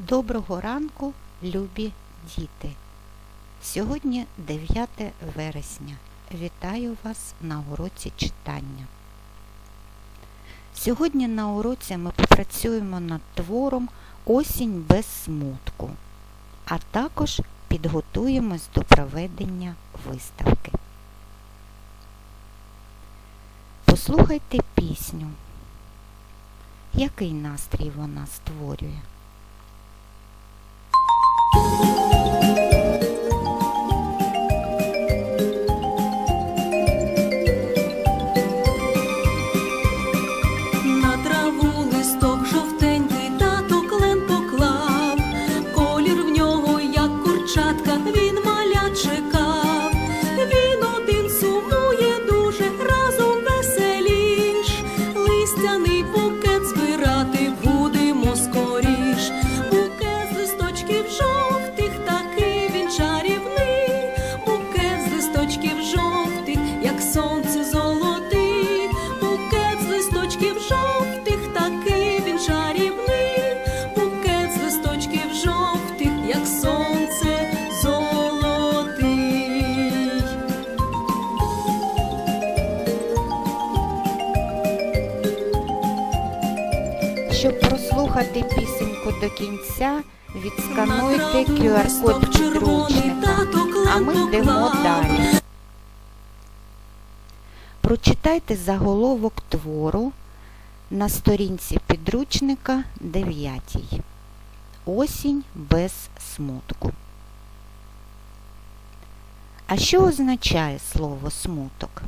Доброго ранку, любі діти! Сьогодні 9 вересня. Вітаю вас на уроці читання. Сьогодні на уроці ми попрацюємо над твором Осінь без смутку, а також підготуємось до проведення виставки. Послухайте пісню. Який настрій вона створює? Прослухати пісеньку до кінця, відскануйте QR-код підручника, а ми йдемо далі. Прочитайте заголовок твору на сторінці підручника 9. Осінь без смутку. А що означає слово смуток?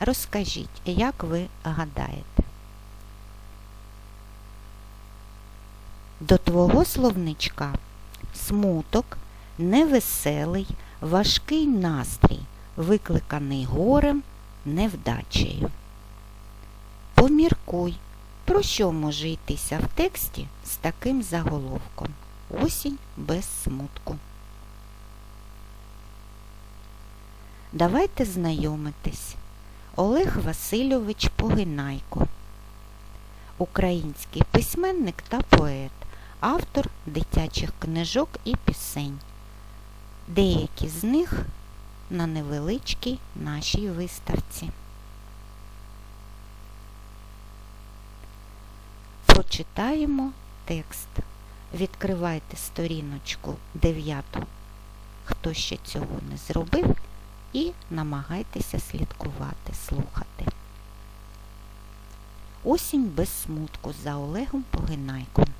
Розкажіть, як ви гадаєте? До твого словничка смуток, невеселий, важкий настрій, викликаний горем, невдачею. Поміркуй, про що може йтися в тексті з таким заголовком Осінь без смутку. Давайте знайомитись. Олег Васильович Погинайко. Український письменник та поет, автор дитячих книжок і пісень. Деякі з них на невеличкій нашій виставці. Прочитаємо текст. Відкривайте сторіночку 9, хто ще цього не зробив, і намагайтеся слідкувати, слухати. Осінь без смутку за Олегом Погинайком.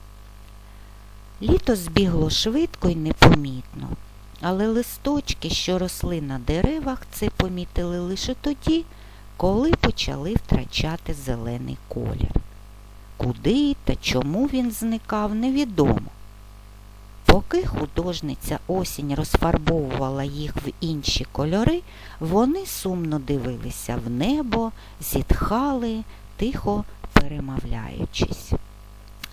Літо збігло швидко і непомітно, але листочки, що росли на деревах, це помітили лише тоді, коли почали втрачати зелений колір. Куди та чому він зникав, невідомо. Поки художниця осінь розфарбовувала їх в інші кольори, вони сумно дивилися в небо, зітхали, тихо перемовляючись.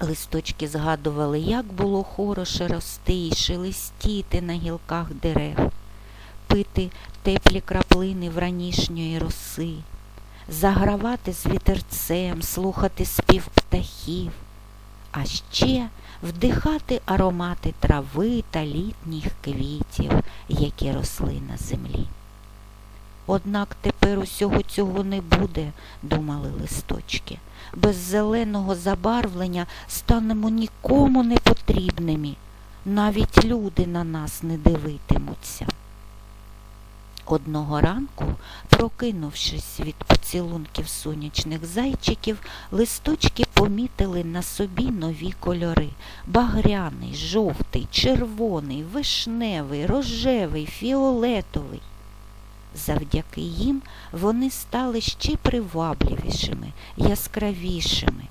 Листочки згадували, як було хороше рости і шелестіти на гілках дерев, пити теплі краплини вранішньої роси, загравати з вітерцем, слухати спів птахів, а ще вдихати аромати трави та літніх квітів, які росли на землі. Однак тепер усього цього не буде, думали листочки. Без зеленого забарвлення станемо нікому не потрібними. Навіть люди на нас не дивитимуться. Одного ранку, прокинувшись від поцілунків сонячних зайчиків, листочки помітили на собі нові кольори багряний, жовтий, червоний, вишневий, рожевий, фіолетовий. Завдяки їм вони стали ще привабливішими, яскравішими.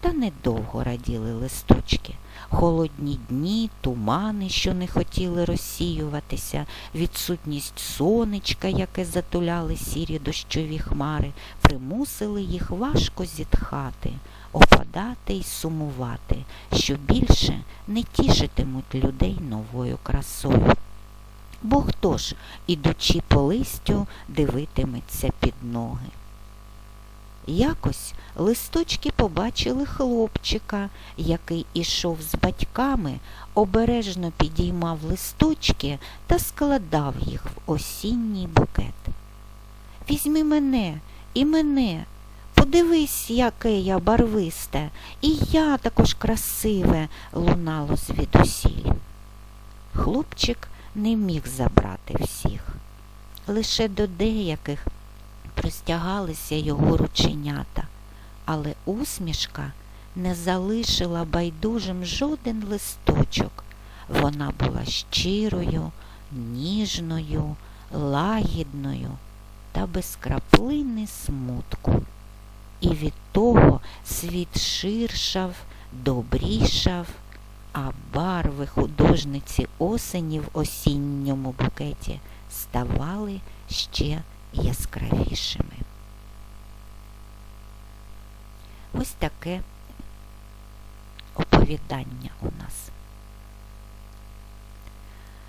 Та недовго раділи листочки. Холодні дні, тумани, що не хотіли розсіюватися, відсутність сонечка, яке затуляли сірі дощові хмари, примусили їх важко зітхати, опадати й сумувати, що більше не тішитимуть людей новою красою. Бо хто ж, ідучи по листю, дивитиметься під ноги? Якось листочки побачили хлопчика, який ішов з батьками, обережно підіймав листочки та складав їх в осінній букет. Візьми мене і мене, подивись, яке я барвисте, і я також красиве, лунало звідусіль. Хлопчик не міг забрати всіх. Лише до деяких простягалися його рученята, але усмішка не залишила байдужим жоден листочок. Вона була щирою, ніжною, лагідною та без краплини смутку. І від того світ ширшав, добрішав, а барви художниці осені в осінньому букеті ставали ще яскравішими. Ось таке оповідання у нас.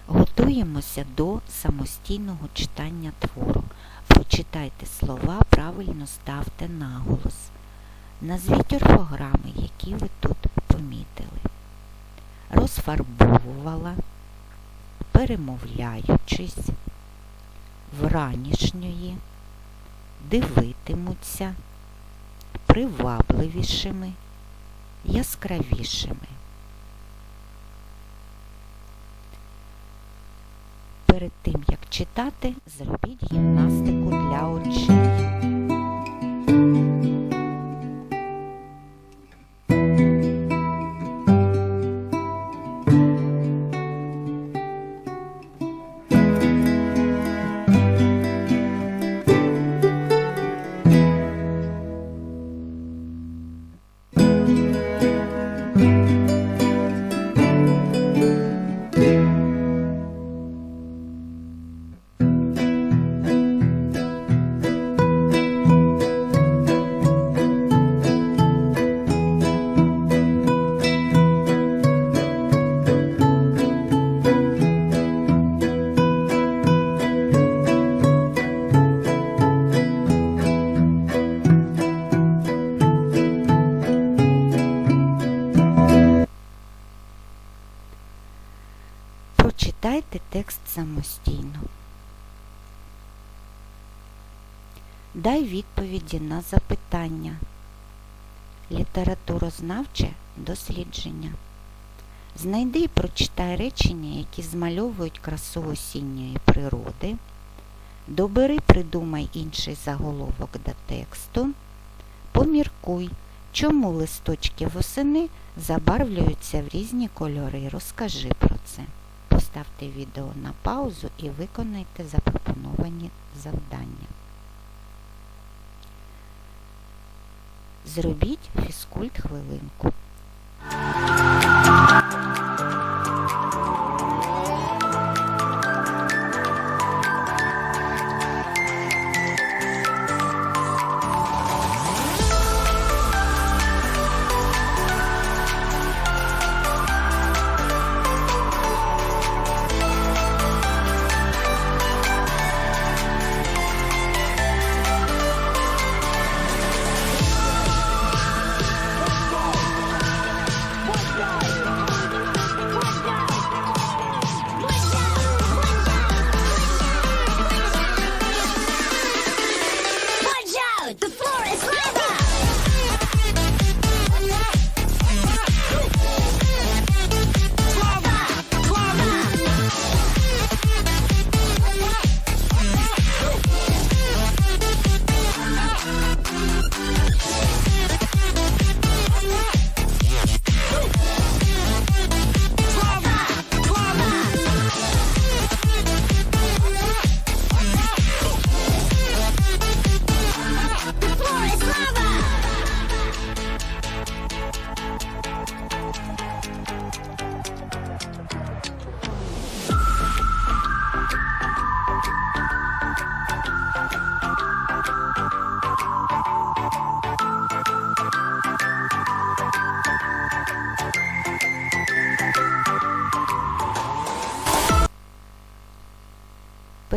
Готуємося до самостійного читання твору. Прочитайте слова, правильно ставте наголос. Назвіть орфограми, які ви тут помітили. Розфарбовувала, перемовляючись, вранішньої, дивитимуться, привабливішими, яскравішими. Перед тим, як читати, зробіть гімнастику для очей. Прочитайте текст самостійно. Дай відповіді на запитання. Літературознавче дослідження. Знайди і прочитай речення, які змальовують красу осінньої природи. Добери, придумай інший заголовок до тексту. Поміркуй, чому листочки восени забарвлюються в різні кольори. Розкажи про це. Поставте відео на паузу і виконайте запропоновані завдання. Зробіть фізкульт хвилинку.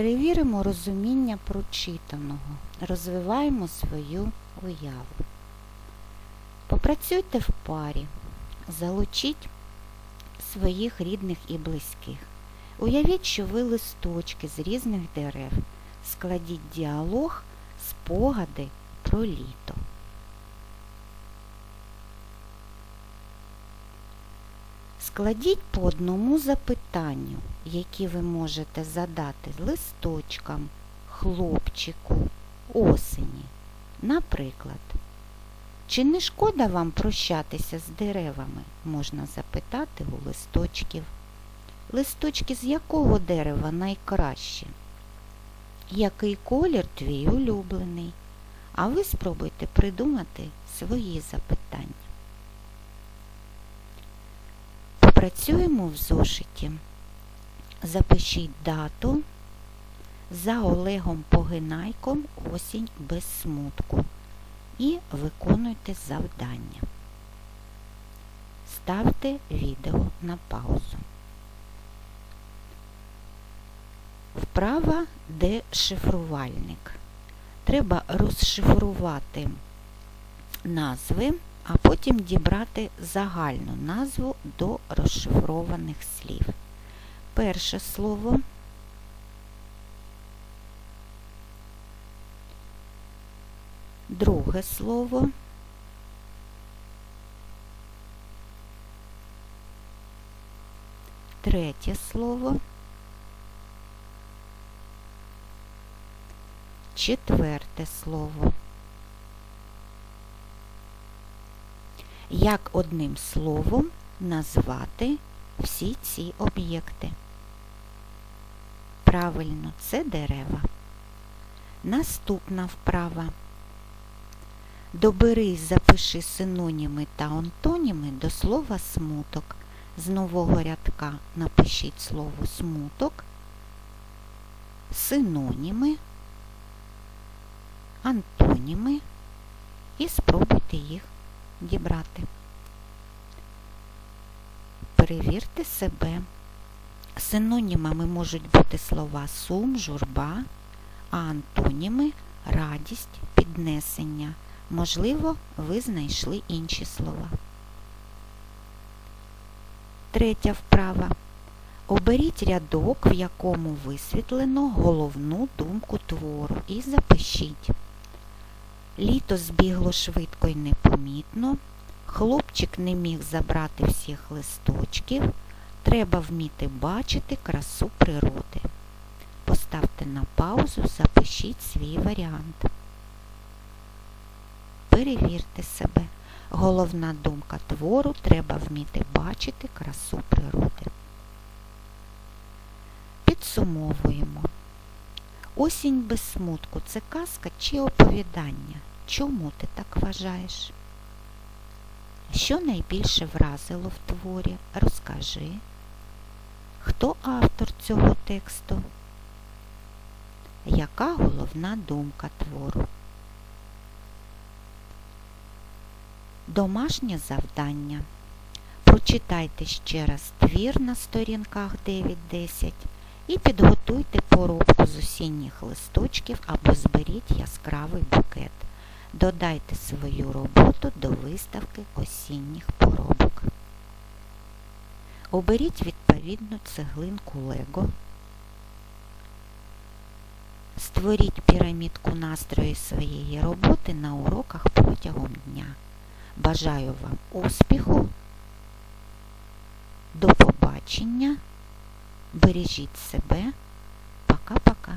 Перевіримо розуміння прочитаного, розвиваємо свою уяву. Попрацюйте в парі, залучіть своїх рідних і близьких. Уявіть, що ви листочки з різних дерев. Складіть діалог, спогади про літо. Складіть по одному запитанню, які ви можете задати листочкам, хлопчику, осені. Наприклад, чи не шкода вам прощатися з деревами? Можна запитати у листочків. Листочки з якого дерева найкраще? Який колір твій улюблений? А ви спробуйте придумати свої запитання. Попрацюємо в зошиті. Запишіть дату за Олегом Погинайком Осінь без смутку і виконуйте завдання. Ставте відео на паузу. Вправа дешифрувальник. Треба розшифрувати назви, а потім дібрати загальну назву до розшифрованих слів. Перше слово друге слово третє слово четверте слово. Як одним словом назвати всі ці об'єкти? Правильно, це дерева. Наступна вправа. Добери і запиши синоніми та антоніми до слова смуток. З нового рядка напишіть слово смуток, синоніми, антоніми і спробуйте їх дібрати. Перевірте себе. Синонімами можуть бути слова сум, журба, а антоніми радість, піднесення. Можливо, ви знайшли інші слова. Третя вправа. Оберіть рядок, в якому висвітлено головну думку твору і запишіть. Літо збігло швидко і непомітно. Хлопчик не міг забрати всіх листочків. Треба вміти бачити красу природи. Поставте на паузу, запишіть свій варіант. Перевірте себе. Головна думка твору треба вміти бачити красу природи. Підсумовуємо. Осінь без смутку це казка чи оповідання? Чому ти так вважаєш? Що найбільше вразило в творі? Розкажи. Хто автор цього тексту? Яка головна думка твору? Домашнє завдання. Прочитайте ще раз твір на сторінках 9-10 і підготуйте поробку з осінніх листочків або зберіть яскравий букет. Додайте свою роботу до виставки осінніх поробок. Оберіть відповідну цеглинку Лего. Створіть пірамідку настрою своєї роботи на уроках протягом дня. Бажаю вам успіху, до побачення, Бережіть себе. Пока-пока.